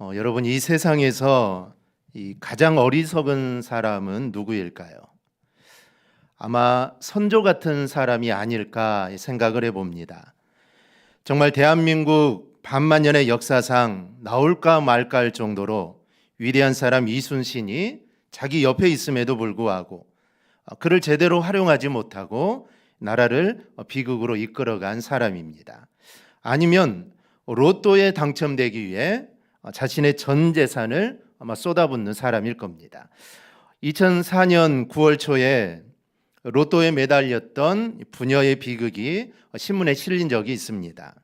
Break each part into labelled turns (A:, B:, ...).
A: 어, 여러분 이 세상에서 이 가장 어리석은 사람은 누구일까요? 아마 선조 같은 사람이 아닐까 생각을 해봅니다. 정말 대한민국 반만년의 역사상 나올까 말까 할 정도로 위대한 사람 이순신이 자기 옆에 있음에도 불구하고 어, 그를 제대로 활용하지 못하고 나라를 비극으로 이끌어간 사람입니다. 아니면 로또에 당첨되기 위해 자신의 전 재산을 아마 쏟아붓는 사람일 겁니다. 2004년 9월 초에 로또에 매달렸던 부녀의 비극이 신문에 실린 적이 있습니다.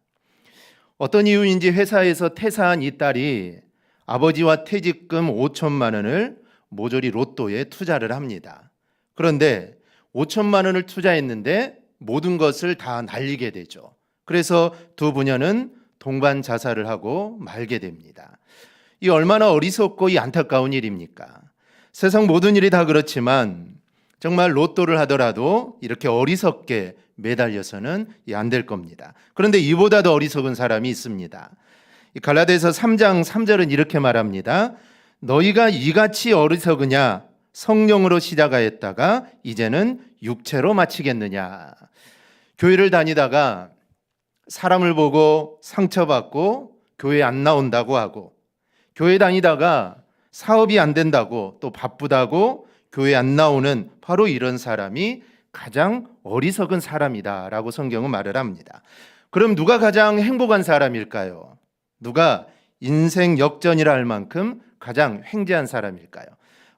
A: 어떤 이유인지 회사에서 퇴사한 이 딸이 아버지와 퇴직금 5천만 원을 모조리 로또에 투자를 합니다. 그런데 5천만 원을 투자했는데 모든 것을 다 날리게 되죠. 그래서 두 부녀는 동반 자살을 하고 말게 됩니다. 이 얼마나 어리석고 이 안타까운 일입니까? 세상 모든 일이 다 그렇지만 정말 로또를 하더라도 이렇게 어리석게 매달려서는 안 될 겁니다. 그런데 이보다 더 어리석은 사람이 있습니다. 이 갈라디아서 3장 3절은 이렇게 말합니다. 너희가 이같이 어리석으냐 성령으로 시작하였다가 이제는 육체로 마치겠느냐. 교회를 다니다가 사람을 보고 상처받고 교회 안 나온다고 하고 교회 다니다가 사업이 안 된다고 또 바쁘다고 교회 안 나오는 바로 이런 사람이 가장 어리석은 사람이다라고 성경은 말을 합니다. 그럼 누가 가장 행복한 사람일까요? 누가 인생 역전이라 할 만큼 가장 횡재한 사람일까요?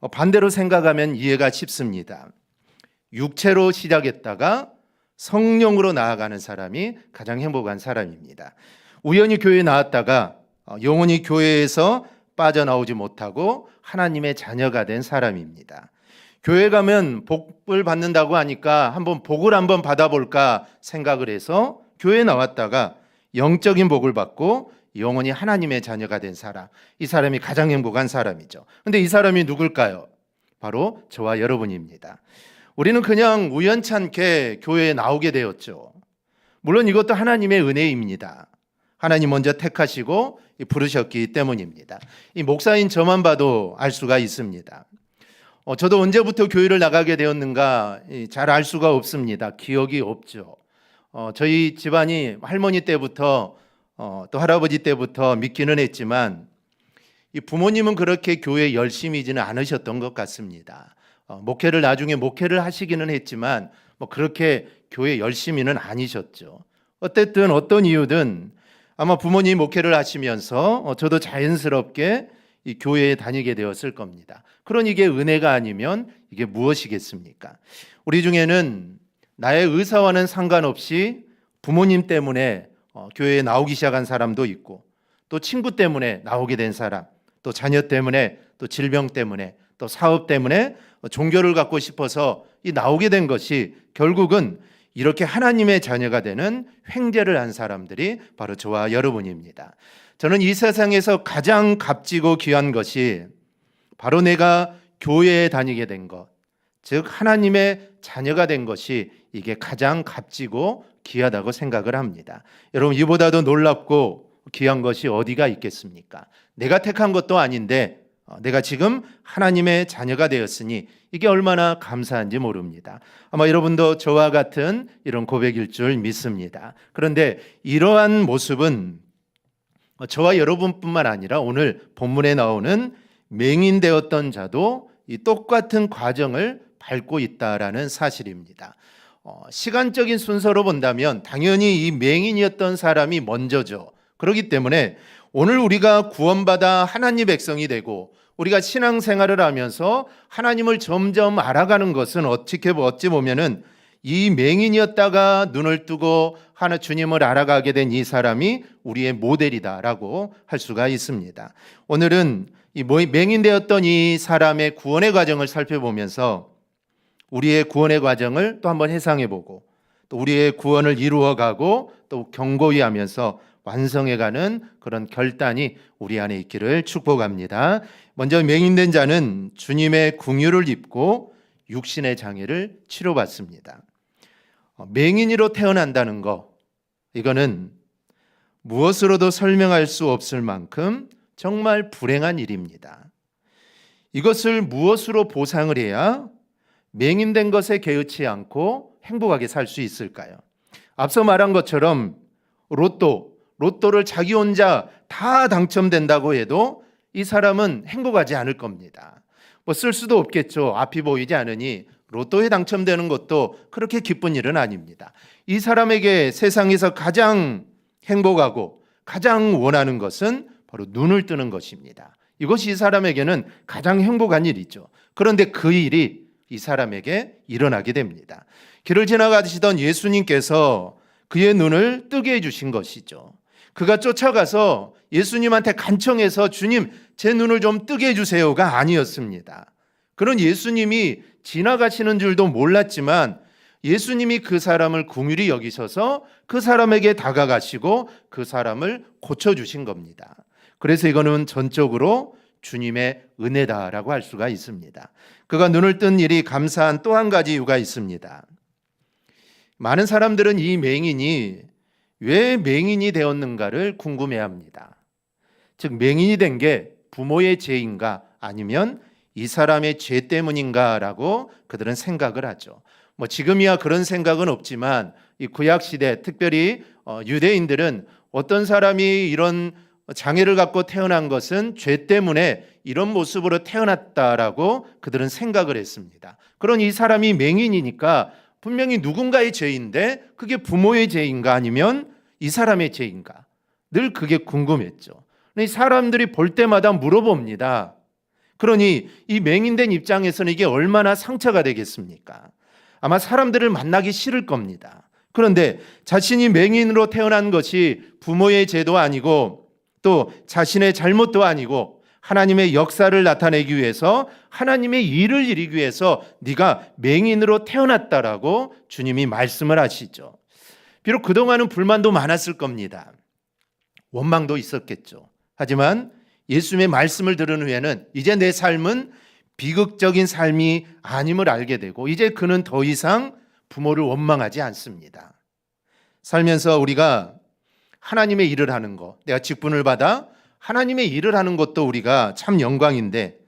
A: 어, 반대로 생각하면 이해가 쉽습니다. 육체로 시작했다가 성령으로 나아가는 사람이 가장 행복한 사람입니다. 우연히 교회에 나왔다가 어, 영원히 교회에서 빠져나오지 못하고 하나님의 자녀가 된 사람입니다. 교회 가면 복을 받는다고 하니까 한번 복을 한번 받아볼까 생각을 해서 교회에 나왔다가 영적인 복을 받고 영원히 하나님의 자녀가 된 사람. 이 사람이 가장 행복한 사람이죠. 근데 이 사람이 누굴까요? 바로 저와 여러분입니다. 우리는 그냥 우연찮게 교회에 나오게 되었죠. 물론 이것도 하나님의 은혜입니다. 하나님 먼저 택하시고 부르셨기 때문입니다. 이 목사인 저만 봐도 알 수가 있습니다. 어, 저도 언제부터 교회를 나가게 되었는가 잘 알 수가 없습니다. 기억이 없죠. 어, 저희 집안이 할머니 때부터 어, 또 할아버지 때부터 믿기는 했지만 이 부모님은 그렇게 교회 열심히지는 않으셨던 것 같습니다. 어, 목회를 나중에 목회를 하시기는 했지만 뭐 그렇게 교회 열심히는 아니셨죠. 어쨌든 어떤 이유든 아마 부모님 목회를 하시면서 어, 저도 자연스럽게 이 교회에 다니게 되었을 겁니다. 그런 이게 은혜가 아니면 이게 무엇이겠습니까? 우리 중에는 나의 의사와는 상관없이 부모님 때문에 어, 교회에 나오기 시작한 사람도 있고 또 친구 때문에 나오게 된 사람, 또 자녀 때문에 또 질병 때문에 또 사업 때문에 종교를 갖고 싶어서 이 나오게 된 것이 결국은 이렇게 하나님의 자녀가 되는 횡재를 한 사람들이 바로 저와 여러분입니다. 저는 이 세상에서 가장 값지고 귀한 것이 바로 내가 교회에 다니게 된 것, 즉 하나님의 자녀가 된 것이 이게 가장 값지고 귀하다고 생각을 합니다. 여러분 이보다도 놀랍고 귀한 것이 어디가 있겠습니까? 내가 택한 것도 아닌데 어, 내가 지금 하나님의 자녀가 되었으니 이게 얼마나 감사한지 모릅니다. 아마 여러분도 저와 같은 이런 고백일 줄 믿습니다. 그런데 이러한 모습은 저와 여러분뿐만 아니라 오늘 본문에 나오는 맹인되었던 자도 이 똑같은 과정을 밟고 있다라는 사실입니다. 어, 시간적인 순서로 본다면 당연히 이 맹인이었던 사람이 먼저죠. 그렇기 때문에 오늘 우리가 구원받아 하나님 백성이 되고 우리가 신앙생활을 하면서 하나님을 점점 알아가는 것은 어떻게 어찌 보면은 이 맹인이었다가 눈을 뜨고 하나 주님을 알아가게 된 이 사람이 우리의 모델이다라고 할 수가 있습니다. 오늘은 이 맹인되었던 이 사람의 구원의 과정을 살펴보면서 우리의 구원의 과정을 또 한번 해상해 보고 또 우리의 구원을 이루어 가고 또 경고히 하면서 완성해 가는 그런 결단이 우리 안에 있기를 축복합니다. 먼저 맹인된 자는 주님의 궁유를 입고 육신의 장애를 치료받습니다. 어, 맹인이로 태어난다는 거 이거는 무엇으로도 설명할 수 없을 만큼 정말 불행한 일입니다. 이것을 무엇으로 보상을 해야 맹인된 것에 개의치 않고 행복하게 살 수 있을까요? 앞서 말한 것처럼 로또, 로또를 자기 혼자 다 당첨된다고 해도 이 사람은 행복하지 않을 겁니다. 뭐 쓸 수도 없겠죠. 앞이 보이지 않으니 로또에 당첨되는 것도 그렇게 기쁜 일은 아닙니다. 이 사람에게 세상에서 가장 행복하고 가장 원하는 것은 바로 눈을 뜨는 것입니다. 이것이 이 사람에게는 가장 행복한 일이죠. 그런데 그 일이 이 사람에게 일어나게 됩니다. 길을 지나가시던 예수님께서 그의 눈을 뜨게 해주신 것이죠. 그가 쫓아가서 예수님한테 간청해서 주님, 제 눈을 좀 뜨게 해주세요가 아니었습니다. 그런 예수님이 지나가시는 줄도 몰랐지만 예수님이 그 사람을 궁휼히 여기셔서 그 사람에게 다가가시고 그 사람을 고쳐주신 겁니다. 그래서 이거는 전적으로 주님의 은혜다라고 할 수가 있습니다. 그가 눈을 뜬 일이 감사한 또 한 가지 이유가 있습니다. 많은 사람들은 이 맹인이 왜 맹인이 되었는가를 궁금해 합니다. 즉, 맹인이 된 게 부모의 죄인가 아니면 이 사람의 죄 때문인가라고 그들은 생각을 하죠. 뭐 지금이야 그런 생각은 없지만 이 구약 시대 특별히 어, 유대인들은 어떤 사람이 이런 장애를 갖고 태어난 것은 죄 때문에 이런 모습으로 태어났다라고 그들은 생각을 했습니다. 그런 이 사람이 맹인이니까 분명히 누군가의 죄인데 그게 부모의 죄인가 아니면 이 사람의 죄인가 늘 그게 궁금했죠. 이 사람들이 볼 때마다 물어봅니다. 그러니 이 맹인된 입장에서는 이게 얼마나 상처가 되겠습니까? 아마 사람들을 만나기 싫을 겁니다. 그런데 자신이 맹인으로 태어난 것이 부모의 죄도 아니고 또 자신의 잘못도 아니고 하나님의 역사를 나타내기 위해서 하나님의 일을 이루기 위해서 네가 맹인으로 태어났다라고 주님이 말씀을 하시죠. 비록 그동안은 불만도 많았을 겁니다. 원망도 있었겠죠. 하지만 예수님의 말씀을 들은 후에는 이제 내 삶은 비극적인 삶이 아님을 알게 되고 이제 그는 더 이상 부모를 원망하지 않습니다. 살면서 우리가 하나님의 일을 하는 것, 내가 직분을 받아 하나님의 일을 하는 것도 우리가 참 영광인데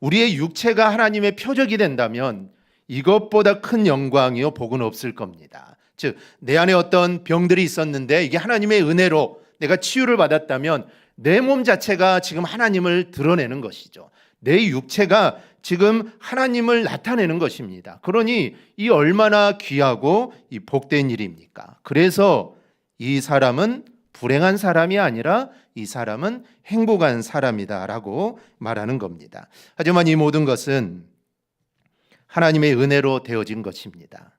A: 우리의 육체가 하나님의 표적이 된다면 이것보다 큰 영광이요 복은 없을 겁니다. 즉 내 안에 어떤 병들이 있었는데 이게 하나님의 은혜로 내가 치유를 받았다면 내 몸 자체가 지금 하나님을 드러내는 것이죠. 내 육체가 지금 하나님을 나타내는 것입니다. 그러니 이 얼마나 귀하고 이 복된 일입니까? 그래서 이 사람은 불행한 사람이 아니라 이 사람은 행복한 사람이다라고 말하는 겁니다. 하지만 이 모든 것은 하나님의 은혜로 되어진 것입니다.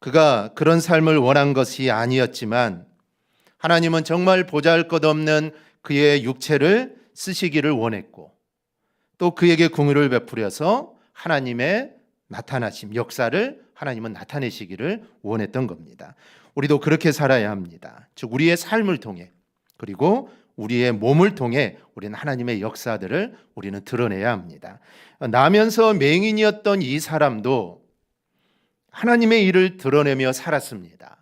A: 그가 그런 삶을 원한 것이 아니었지만 하나님은 정말 보잘 것 없는 그의 육체를 쓰시기를 원했고 또 그에게 궁유를 베풀어서 하나님의 나타나심 역사를 하나님은 나타내시기를 원했던 겁니다. 우리도 그렇게 살아야 합니다. 즉 우리의 삶을 통해 그리고 우리의 몸을 통해 우리는 하나님의 역사들을 우리는 드러내야 합니다. 나면서 맹인이었던 이 사람도 하나님의 일을 드러내며 살았습니다.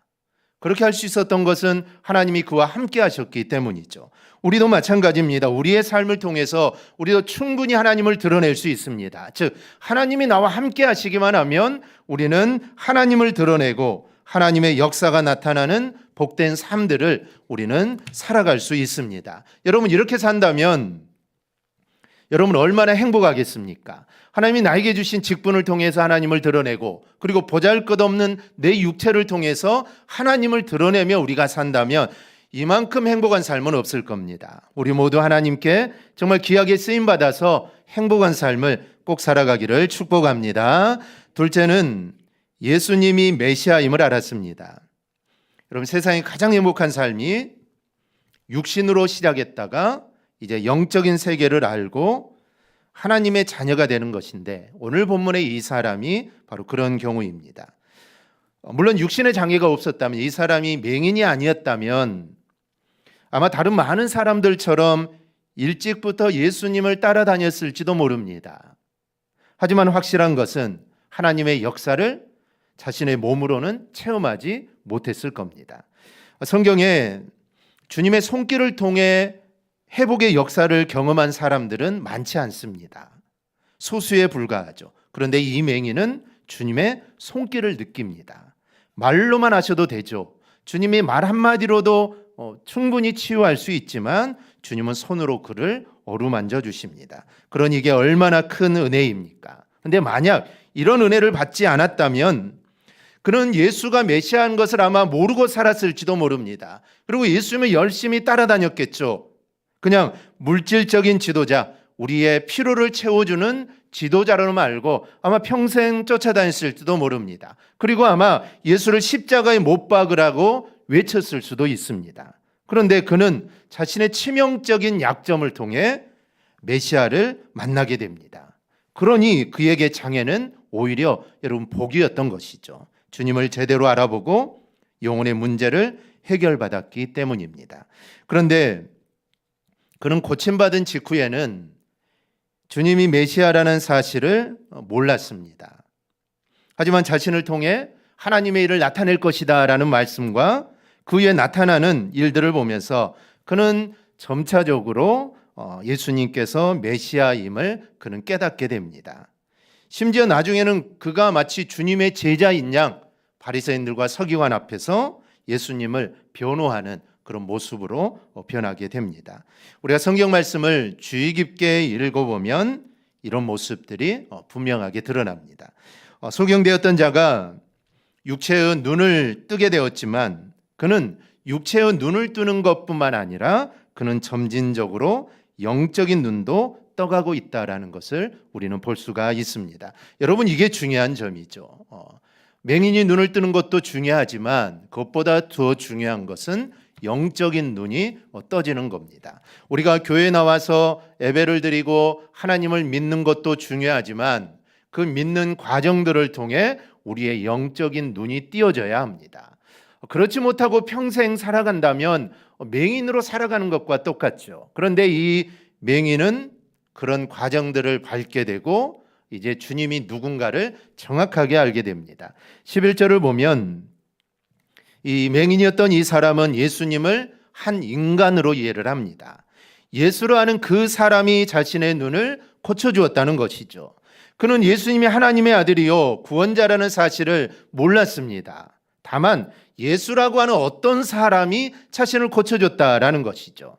A: 그렇게 할 수 있었던 것은 하나님이 그와 함께 하셨기 때문이죠. 우리도 마찬가지입니다. 우리의 삶을 통해서 우리도 충분히 하나님을 드러낼 수 있습니다. 즉, 하나님이 나와 함께 하시기만 하면 우리는 하나님을 드러내고 하나님의 역사가 나타나는 복된 삶들을 우리는 살아갈 수 있습니다. 여러분, 이렇게 산다면 여러분 얼마나 행복하겠습니까? 하나님이 나에게 주신 직분을 통해서 하나님을 드러내고 그리고 보잘것없는 내 육체를 통해서 하나님을 드러내며 우리가 산다면 이만큼 행복한 삶은 없을 겁니다. 우리 모두 하나님께 정말 귀하게 쓰임 받아서 행복한 삶을 꼭 살아가기를 축복합니다. 둘째는 예수님이 메시아임을 알았습니다. 여러분 세상에 가장 행복한 삶이 육신으로 시작했다가 이제 영적인 세계를 알고 하나님의 자녀가 되는 것인데 오늘 본문의 이 사람이 바로 그런 경우입니다. 물론 육신의 장애가 없었다면 이 사람이 맹인이 아니었다면 아마 다른 많은 사람들처럼 일찍부터 예수님을 따라다녔을지도 모릅니다. 하지만 확실한 것은 하나님의 역사를 자신의 몸으로는 체험하지 못했을 겁니다. 성경에 주님의 손길을 통해 회복의 역사를 경험한 사람들은 많지 않습니다. 소수에 불과하죠. 그런데 이 맹인은 주님의 손길을 느낍니다. 말로만 하셔도 되죠. 주님이 말 한마디로도 어, 충분히 치유할 수 있지만 주님은 손으로 그를 어루만져 주십니다. 그러니 이게 얼마나 큰 은혜입니까? 근데 만약 이런 은혜를 받지 않았다면 그는 예수가 메시아인 것을 아마 모르고 살았을지도 모릅니다. 그리고 예수님을 열심히 따라다녔겠죠. 그냥 물질적인 지도자, 우리의 필요를 채워주는 지도자로만 알고 아마 평생 쫓아다녔을지도 모릅니다. 그리고 아마 예수를 십자가에 못 박으라고 외쳤을 수도 있습니다. 그런데 그는 자신의 치명적인 약점을 통해 메시아를 만나게 됩니다. 그러니 그에게 장애는 오히려 여러분 복이었던 것이죠. 주님을 제대로 알아보고 영혼의 문제를 해결받았기 때문입니다. 그런데 그는 고침받은 직후에는 주님이 메시아라는 사실을 몰랐습니다. 하지만 자신을 통해 하나님의 일을 나타낼 것이다 라는 말씀과 그 위에 나타나는 일들을 보면서 그는 점차적으로 어, 예수님께서 메시아임을 그는 깨닫게 됩니다. 심지어 나중에는 그가 마치 주님의 제자인 양 바리새인들과 서기관 앞에서 예수님을 변호하는 그런 모습으로 어, 변하게 됩니다. 우리가 성경 말씀을 주의 깊게 읽어보면 이런 모습들이 어, 분명하게 드러납니다. 어, 소경되었던 자가 육체의 눈을 뜨게 되었지만 그는 육체의 눈을 뜨는 것뿐만 아니라 그는 점진적으로 영적인 눈도 떠가고 있다라는 것을 우리는 볼 수가 있습니다. 여러분 이게 중요한 점이죠. 어, 맹인이 눈을 뜨는 것도 중요하지만 그것보다 더 중요한 것은 영적인 눈이 떠지는 겁니다. 우리가 교회 나와서 예배를 드리고 하나님을 믿는 것도 중요하지만 그 믿는 과정들을 통해 우리의 영적인 눈이 띄어져야 합니다. 그렇지 못하고 평생 살아간다면 맹인으로 살아가는 것과 똑같죠. 그런데 이 맹인은 그런 과정들을 밟게 되고 이제 주님이 누군가를 정확하게 알게 됩니다. 11절을 보면 이 맹인이었던 이 사람은 예수님을 한 인간으로 이해를 합니다. 예수로 하는 그 사람이 자신의 눈을 고쳐주었다는 것이죠. 그는 예수님이 하나님의 아들이요 구원자라는 사실을 몰랐습니다. 다만 예수라고 하는 어떤 사람이 자신을 고쳐줬다라는 것이죠.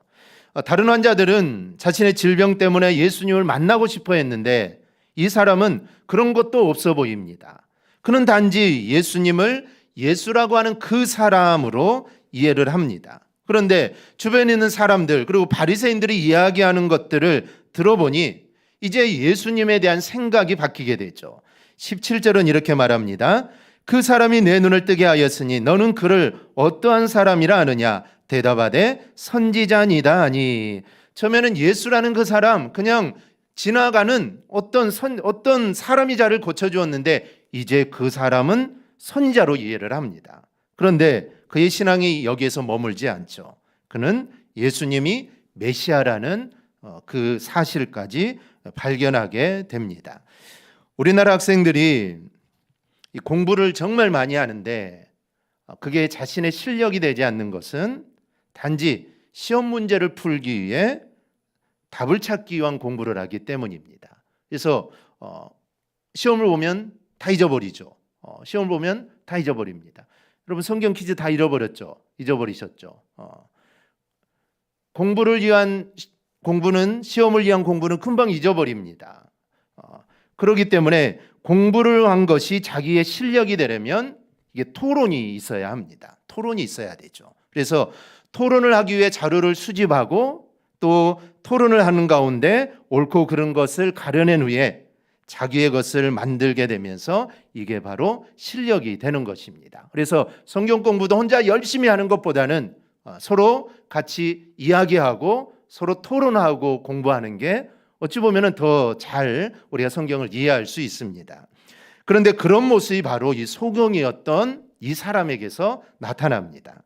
A: 다른 환자들은 자신의 질병 때문에 예수님을 만나고 싶어 했는데 이 사람은 그런 것도 없어 보입니다. 그는 단지 예수님을 예수라고 하는 그 사람으로 이해를 합니다. 그런데 주변에 있는 사람들 그리고 바리새인들이 이야기하는 것들을 들어보니 이제 예수님에 대한 생각이 바뀌게 되죠. 17절은 이렇게 말합니다. 그 사람이 내 눈을 뜨게 하였으니 너는 그를 어떠한 사람이라 하느냐 대답하되 선지자니다 하니 처음에는 예수라는 그 사람 그냥 지나가는 어떤 선 어떤 사람이 자를 고쳐 주었는데 이제 그 사람은 선지자로 이해를 합니다. 그런데 그의 신앙이 여기에서 머물지 않죠. 그는 예수님이 메시아라는 어, 그 사실까지 발견하게 됩니다. 우리나라 학생들이 공부를 정말 많이 하는데 어, 그게 자신의 실력이 되지 않는 것은 단지 시험 문제를 풀기 위해 답을 찾기 위한 공부를 하기 때문입니다. 그래서 어, 시험을 보면 다 잊어버리죠. 어, 시험을 보면 다 잊어버립니다. 여러분 성경 퀴즈 다 잃어버렸죠? 잊어버리셨죠? 어. 공부를 위한 공부는 시험을 위한 공부는 금방 잊어버립니다. 어. 그렇기 때문에 공부를 한 것이 자기의 실력이 되려면 이게 토론이 있어야 합니다. 토론이 있어야 되죠. 그래서 토론을 하기 위해 자료를 수집하고 또 토론을 하는 가운데 옳고 그른 것을 가려낸 후에 자기의 것을 만들게 되면서 이게 바로 실력이 되는 것입니다. 그래서 성경 공부도 혼자 열심히 하는 것보다는 어, 서로 같이 이야기하고 서로 토론하고 공부하는 게 어찌 보면은 더잘 우리가 성경을 이해할 수 있습니다. 그런데 그런 모습이 바로 이 소경이었던 이 사람에게서 나타납니다.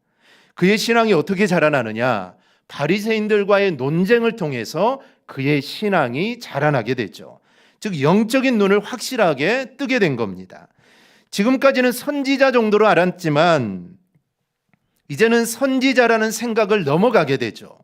A: 그의 신앙이 어떻게 자라나느냐? 바리새인들과의 논쟁을 통해서 그의 신앙이 자라나게 되죠. 즉 영적인 눈을 확실하게 뜨게 된 겁니다. 지금까지는 선지자 정도로 알았지만 이제는 선지자라는 생각을 넘어가게 되죠.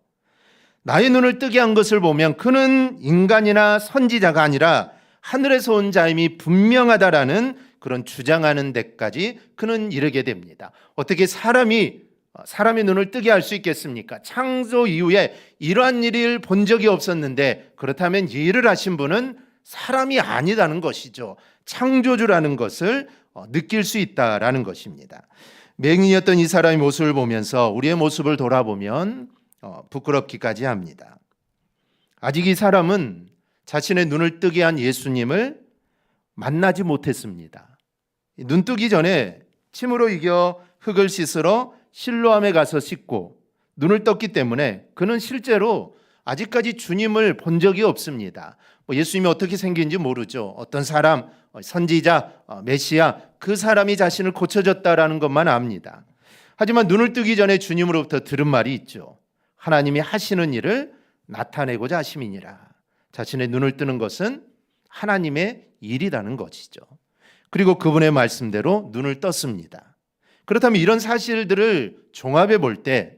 A: 나의 눈을 뜨게 한 것을 보면 그는 인간이나 선지자가 아니라 하늘에서 온 자임이 분명하다라는 그런 주장하는 데까지 그는 이르게 됩니다. 어떻게 사람이 사람의 눈을 뜨게 할 수 있겠습니까? 창조 이후에 이러한 일을 본 적이 없었는데 그렇다면 이 일을 하신 분은 사람이 아니다는 것이죠. 창조주라는 것을 어, 느낄 수 있다라는 것입니다. 맹인이었던 이 사람의 모습을 보면서 우리의 모습을 돌아보면 어, 부끄럽기까지 합니다. 아직 이 사람은 자신의 눈을 뜨게 한 예수님을 만나지 못했습니다. 눈 뜨기 전에 침으로 이겨 흙을 씻으러 실로암에 가서 씻고 눈을 떴기 때문에 그는 실제로 아직까지 주님을 본 적이 없습니다. 뭐 예수님이 어떻게 생긴지 모르죠. 어떤 사람, 어, 선지자, 어, 메시아 그 사람이 자신을 고쳐줬다라는 것만 압니다. 하지만 눈을 뜨기 전에 주님으로부터 들은 말이 있죠. 하나님이 하시는 일을 나타내고자 하심이니라. 자신의 눈을 뜨는 것은 하나님의 일이라는 것이죠. 그리고 그분의 말씀대로 눈을 떴습니다. 그렇다면 이런 사실들을 종합해 볼 때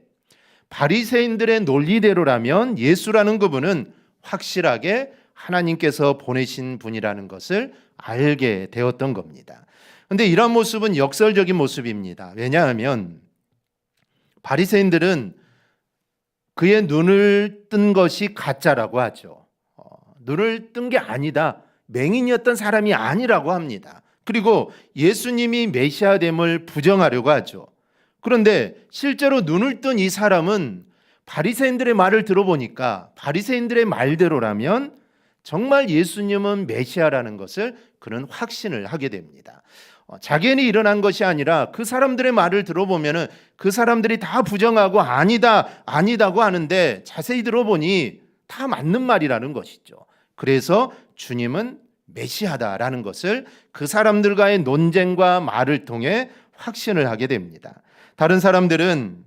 A: 바리새인들의 논리대로라면 예수라는 그분은 확실하게 하나님께서 보내신 분이라는 것을 알게 되었던 겁니다. 근데 이런 모습은 역설적인 모습입니다. 왜냐하면 바리새인들은 그의 눈을 뜬 것이 가짜라고 하죠. 어, 눈을 뜬 게 아니다. 맹인이었던 사람이 아니라고 합니다. 그리고 예수님이 메시아됨을 부정하려고 하죠. 그런데 실제로 눈을 뜬 이 사람은 바리새인들의 말을 들어보니까 바리새인들의 말대로라면 정말 예수님은 메시아라는 것을 그는 확신을 하게 됩니다. 어, 자기는 일어난 것이 아니라 그 사람들의 말을 들어보면은 그 사람들이 다 부정하고 아니다, 아니다고 하는데 자세히 들어보니 다 맞는 말이라는 것이죠. 그래서 주님은 메시아다라는 것을 그 사람들과의 논쟁과 말을 통해 확신을 하게 됩니다. 다른 사람들은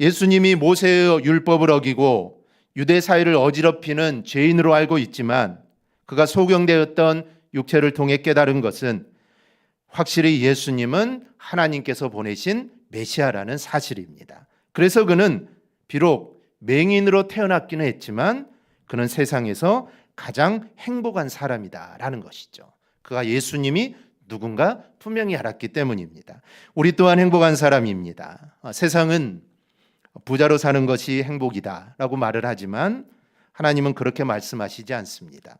A: 예수님이 모세의 율법을 어기고 유대 사회를 어지럽히는 죄인으로 알고 있지만 그가 소경되었던 육체를 통해 깨달은 것은 확실히 예수님은 하나님께서 보내신 메시아라는 사실입니다. 그래서 그는 비록 맹인으로 태어났기는 했지만 그는 세상에서 가장 행복한 사람이다라는 것이죠. 그가 예수님이 누군가 분명히 알았기 때문입니다. 우리 또한 행복한 사람입니다. 어, 세상은 부자로 사는 것이 행복이다라고 말을 하지만 하나님은 그렇게 말씀하시지 않습니다.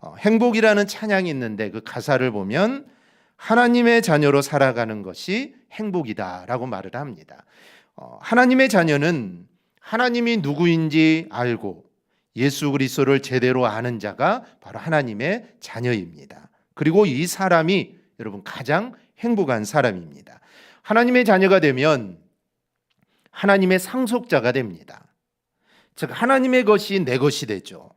A: 어, 행복이라는 찬양이 있는데 그 가사를 보면 하나님의 자녀로 살아가는 것이 행복이다라고 말을 합니다. 어, 하나님의 자녀는 하나님이 누구인지 알고 예수 그리스도를 제대로 아는 자가 바로 하나님의 자녀입니다. 그리고 이 사람이 여러분 가장 행복한 사람입니다. 하나님의 자녀가 되면 하나님의 상속자가 됩니다. 즉 하나님의 것이 내 것이 되죠.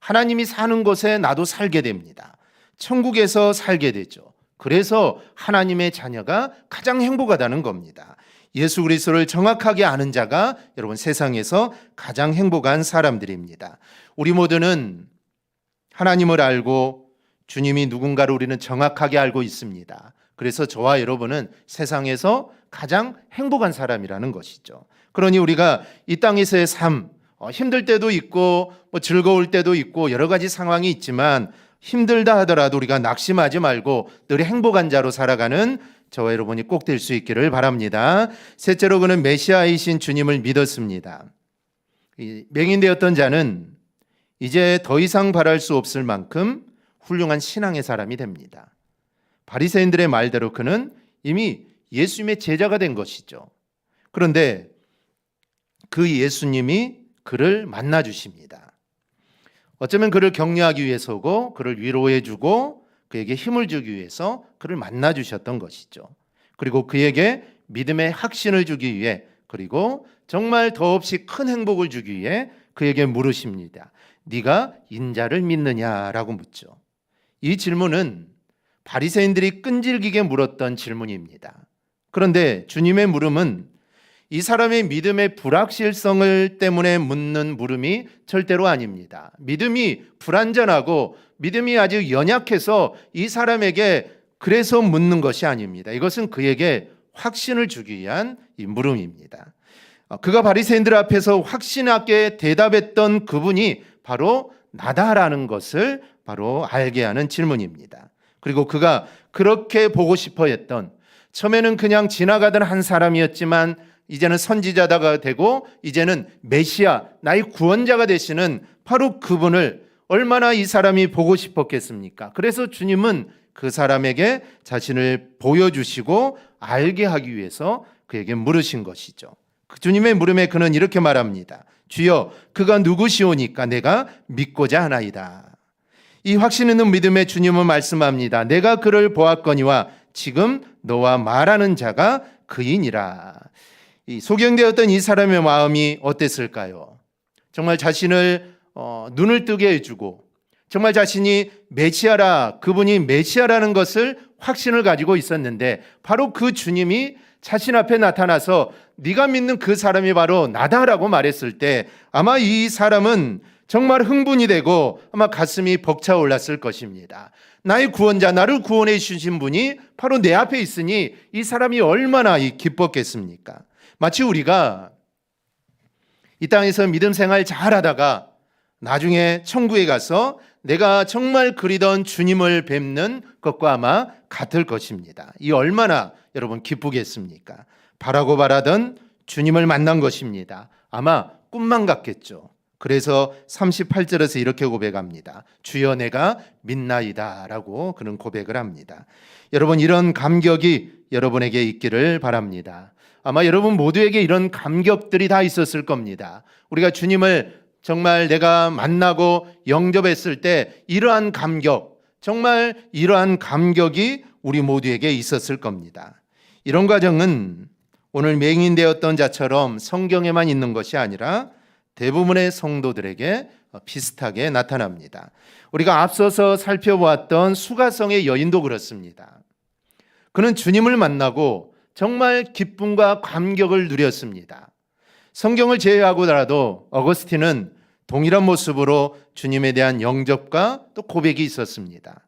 A: 하나님이 사는 곳에 나도 살게 됩니다. 천국에서 살게 되죠. 그래서 하나님의 자녀가 가장 행복하다는 겁니다. 예수 그리스도를 정확하게 아는 자가 여러분 세상에서 가장 행복한 사람들입니다. 우리 모두는 하나님을 알고 주님이 누군가를 우리는 정확하게 알고 있습니다. 그래서 저와 여러분은 세상에서 가장 행복한 사람이라는 것이죠. 그러니 우리가 이 땅에서의 삶, 어, 힘들 때도 있고 뭐 즐거울 때도 있고 여러 가지 상황이 있지만 힘들다 하더라도 우리가 낙심하지 말고 늘 행복한 자로 살아가는 저와 여러분이 꼭 될 수 있기를 바랍니다. 셋째로 그는 메시아이신 주님을 믿었습니다. 맹인되었던 자는 이제 더 이상 바랄 수 없을 만큼 훌륭한 신앙의 사람이 됩니다. 바리새인들의 말대로 그는 이미 예수님의 제자가 된 것이죠. 그런데 그 예수님이 그를 만나 주십니다. 어쩌면 그를 격려하기 위해서고 그를 위로해 주고 그에게 힘을 주기 위해서 그를 만나 주셨던 것이죠. 그리고 그에게 믿음의 확신을 주기 위해 그리고 정말 더없이 큰 행복을 주기 위해 그에게 물으십니다. 네가 인자를 믿느냐라고 묻죠. 이 질문은 바리새인들이 끈질기게 물었던 질문입니다. 그런데 주님의 물음은 이 사람의 믿음의 불확실성을 때문에 묻는 물음이 절대로 아닙니다. 믿음이 불완전하고 믿음이 아직 연약해서 이 사람에게 그래서 묻는 것이 아닙니다. 이것은 그에게 확신을 주기 위한 이 물음입니다. 어, 그가 바리새인들 앞에서 확신하게 대답했던 그분이 바로 나다라는 것을 바로 알게 하는 질문입니다. 그리고 그가 그렇게 보고 싶어 했던 처음에는 그냥 지나가던 한 사람이었지만 이제는 선지자다가 되고 이제는 메시아 나의 구원자가 되시는 바로 그분을 얼마나 이 사람이 보고 싶었겠습니까? 그래서 주님은 그 사람에게 자신을 보여주시고 알게 하기 위해서 그에게 물으신 것이죠. 그 주님의 물음에 그는 이렇게 말합니다. 주여, 그가 누구시오니까 내가 믿고자 하나이다. 이 확신 있는 믿음의 주님은 말씀합니다. 내가 그를 보았거니와 지금 너와 말하는 자가 그이니라. 이 소경되었던 이 사람의 마음이 어땠을까요? 정말 자신을 어, 눈을 뜨게 해주고 정말 자신이 메시아라 그분이 메시아라는 것을 확신을 가지고 있었는데 바로 그 주님이 자신 앞에 나타나서 네가 믿는 그 사람이 바로 나다라고 말했을 때 아마 이 사람은 정말 흥분이 되고 아마 가슴이 벅차 올랐을 것입니다. 나의 구원자 나를 구원해 주신 분이 바로 내 앞에 있으니 이 사람이 얼마나 기뻤겠습니까? 마치 우리가 이 땅에서 믿음 생활 잘 하다가 나중에 천국에 가서 내가 정말 그리던 주님을 뵙는 것과 아마 같을 것입니다. 이 얼마나 여러분 기쁘겠습니까? 바라고 바라던 주님을 만난 것입니다. 아마 꿈만 같겠죠. 그래서 38절에서 이렇게 고백합니다. 주여 내가 믿나이다 라고 그는 고백을 합니다. 여러분 이런 감격이 여러분에게 있기를 바랍니다. 아마 여러분 모두에게 이런 감격들이 다 있었을 겁니다. 우리가 주님을 정말 내가 만나고 영접했을 때 이러한 감격, 정말 이러한 감격이 우리 모두에게 있었을 겁니다. 이런 과정은 오늘 맹인되었던 자처럼 성경에만 있는 것이 아니라 대부분의 성도들에게 비슷하게 나타납니다. 우리가 앞서서 살펴보았던 수가성의 여인도 그렇습니다. 그는 주님을 만나고 정말 기쁨과 감격을 누렸습니다. 성경을 제외하고라도 어거스틴은 동일한 모습으로 주님에 대한 영접과 또 고백이 있었습니다.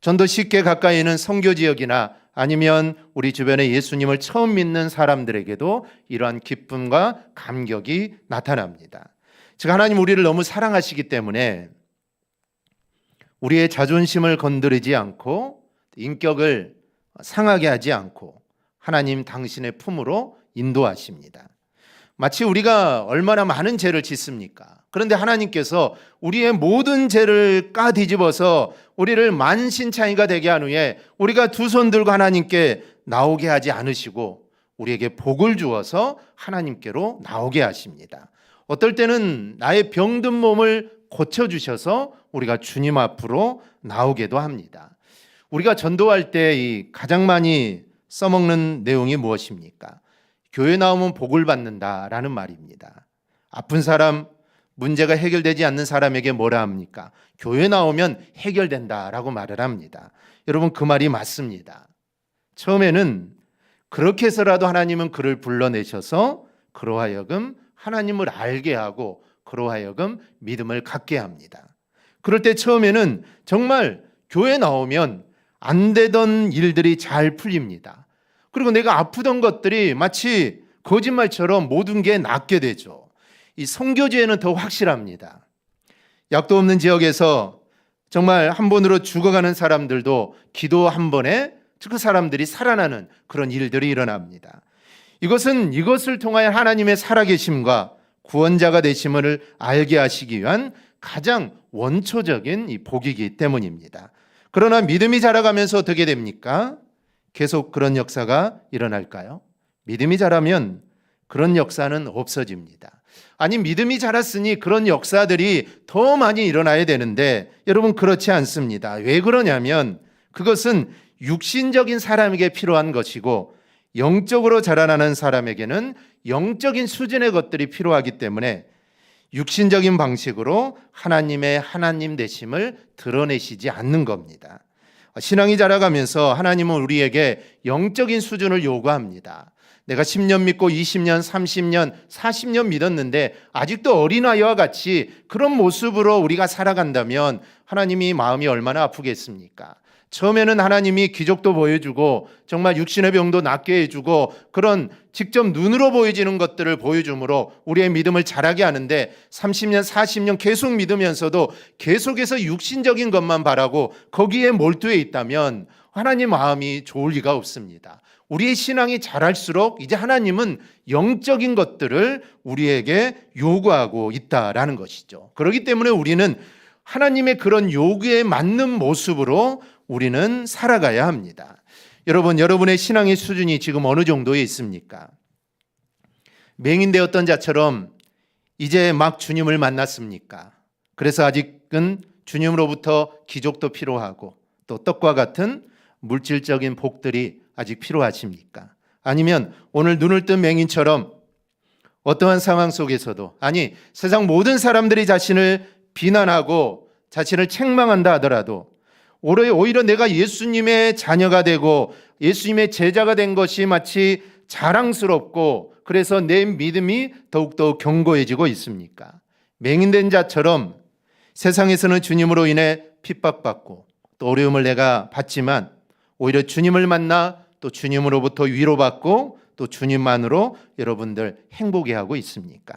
A: 전도 쉽게 가까이 있는 성교 지역이나 아니면 우리 주변에 예수님을 처음 믿는 사람들에게도 이러한 기쁨과 감격이 나타납니다. 즉 하나님 우리를 너무 사랑하시기 때문에 우리의 자존심을 건드리지 않고 인격을 상하게 하지 않고 하나님 당신의 품으로 인도하십니다. 마치 우리가 얼마나 많은 죄를 짓습니까? 그런데 하나님께서 우리의 모든 죄를 까 뒤집어서 우리를 만신창이가 되게 한 후에 우리가 두 손 들고 하나님께 나오게 하지 않으시고 우리에게 복을 주어서 하나님께로 나오게 하십니다. 어떨 때는 나의 병든 몸을 고쳐 주셔서 우리가 주님 앞으로 나오게도 합니다. 우리가 전도할 때이 가장 많이 써먹는 내용이 무엇입니까? 교회 나오면 복을 받는다라는 말입니다. 아픈 사람, 문제가 해결되지 않는 사람에게 뭐라 합니까? 교회 나오면 해결된다라고 말을 합니다. 여러분 그 말이 맞습니다. 처음에는 그렇게 해서라도 하나님은 그를 불러내셔서 그로하여금 하나님을 알게 하고 그로하여금 믿음을 갖게 합니다. 그럴 때 처음에는 정말 교회 나오면 안 되던 일들이 잘 풀립니다. 그리고 내가 아프던 것들이 마치 거짓말처럼 모든 게 낫게 되죠. 이 성교제에는 더 확실합니다. 약도 없는 지역에서 정말 한 번으로 죽어가는 사람들도 기도 한 번에 그 사람들이 살아나는 그런 일들이 일어납니다. 이것은 이것을 통하여 하나님의 살아계심과 구원자가 되심을 알게 하시기 위한 가장 원초적인 이 복이기 때문입니다. 그러나 믿음이 자라가면서 어떻게 됩니까? 계속 그런 역사가 일어날까요? 믿음이 자라면 그런 역사는 없어집니다. 아니, 믿음이 자랐으니 그런 역사들이 더 많이 일어나야 되는데 여러분 그렇지 않습니다. 왜 그러냐면 그것은 육신적인 사람에게 필요한 것이고 영적으로 자라나는 사람에게는 영적인 수준의 것들이 필요하기 때문에 육신적인 방식으로 하나님의 하나님 되심을 드러내시지 않는 겁니다. 신앙이 자라가면서 하나님은 우리에게 영적인 수준을 요구합니다. 내가 10년 믿고 20년, 30년, 40년 믿었는데 아직도 어린아이와 같이 그런 모습으로 우리가 살아간다면 하나님이 마음이 얼마나 아프겠습니까? 처음에는 하나님이 기적도 보여주고 정말 육신의 병도 낫게 해주고 그런 직접 눈으로 보여지는 것들을 보여줌으로 우리의 믿음을 자라게 하는데 30년, 40년 계속 믿으면서도 계속해서 육신적인 것만 바라고 거기에 몰두해 있다면 하나님 마음이 좋을 리가 없습니다. 우리의 신앙이 자랄수록 이제 하나님은 영적인 것들을 우리에게 요구하고 있다라는 것이죠. 그렇기 때문에 우리는 하나님의 그런 요구에 맞는 모습으로 우리는 살아가야 합니다. 여러분, 여러분의 신앙의 수준이 지금 어느 정도에 있습니까? 맹인되었던 자처럼 이제 막 주님을 만났습니까? 그래서 아직은 주님으로부터 기적도 필요하고 또 떡과 같은 물질적인 복들이 아직 필요하십니까? 아니면 오늘 눈을 뜬 맹인처럼 어떠한 상황 속에서도 아니 세상 모든 사람들이 자신을 비난하고 자신을 책망한다 하더라도 오히려 내가 예수님의 자녀가 되고 예수님의 제자가 된 것이 마치 자랑스럽고 그래서 내 믿음이 더욱더 견고해지고 있습니까? 맹인된 자처럼 세상에서는 주님으로 인해 핍박받고 또 어려움을 내가 받지만 오히려 주님을 만나 또 주님으로부터 위로받고 또 주님만으로 여러분들 행복해 하고 있습니까?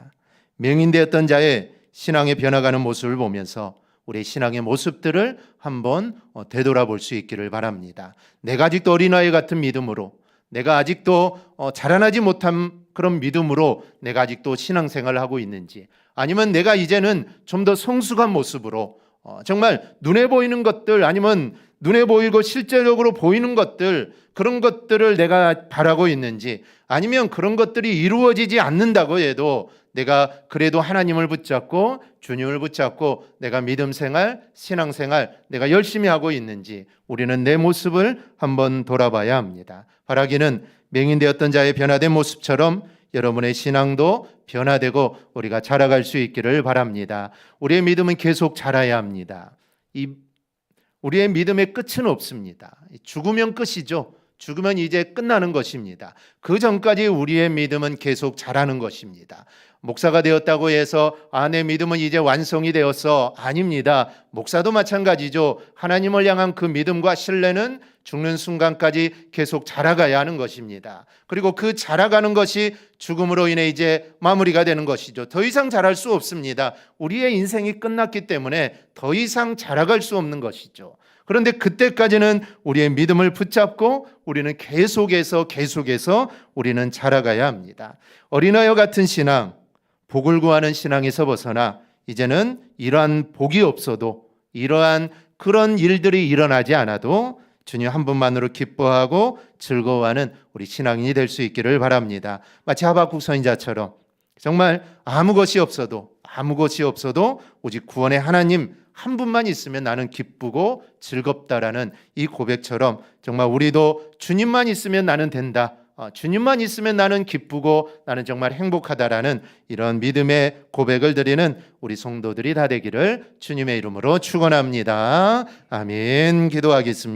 A: 맹인되었던 자의 신앙의 변화가는 모습을 보면서 우리 신앙의 모습들을 한번 어, 되돌아볼 수 있기를 바랍니다. 내가 아직도 어린아이 같은 믿음으로 내가 아직도 어, 자라나지 못한 그런 믿음으로 내가 아직도 신앙생활을 하고 있는지 아니면 내가 이제는 좀 더 성숙한 모습으로 어, 정말 눈에 보이는 것들 아니면 눈에 보이고 실제적으로 보이는 것들 그런 것들을 내가 바라고 있는지 아니면 그런 것들이 이루어지지 않는다고 해도 내가 그래도 하나님을 붙잡고 주님을 붙잡고 내가 믿음 생활, 신앙 생활 내가 열심히 하고 있는지 우리는 내 모습을 한번 돌아봐야 합니다. 바라기는 맹인되었던 자의 변화된 모습처럼 여러분의 신앙도 변화되고 우리가 자라갈 수 있기를 바랍니다. 우리의 믿음은 계속 자라야 합니다. 이 우리의 믿음의 끝은 없습니다. 죽으면 끝이죠. 죽으면 이제 끝나는 것입니다. 그 전까지 우리의 믿음은 계속 자라는 것입니다. 목사가 되었다고 해서 아, 내 믿음은 이제 완성이 되었어. 아닙니다. 목사도 마찬가지죠. 하나님을 향한 그 믿음과 신뢰는 죽는 순간까지 계속 자라가야 하는 것입니다. 그리고 그 자라가는 것이 죽음으로 인해 이제 마무리가 되는 것이죠. 더 이상 자랄 수 없습니다. 우리의 인생이 끝났기 때문에 더 이상 자라갈 수 없는 것이죠. 그런데 그때까지는 우리의 믿음을 붙잡고 우리는 계속해서 계속해서 우리는 자라가야 합니다. 어린아이와 같은 신앙, 복을 구하는 신앙에서 벗어나 이제는 이러한 복이 없어도 이러한 그런 일들이 일어나지 않아도 주님 한 분만으로 기뻐하고 즐거워하는 우리 신앙인이 될 수 있기를 바랍니다. 마치 하박국 선지자처럼 정말 아무 것이 없어도 아무 것이 없어도 오직 구원의 하나님 한 분만 있으면 나는 기쁘고 즐겁다라는 이 고백처럼 정말 우리도 주님만 있으면 나는 된다. 어, 주님만 있으면 나는 기쁘고 나는 정말 행복하다라는 이런 믿음의 고백을 드리는 우리 성도들이 다 되기를 주님의 이름으로 축원합니다. 아멘. 기도하겠습니다.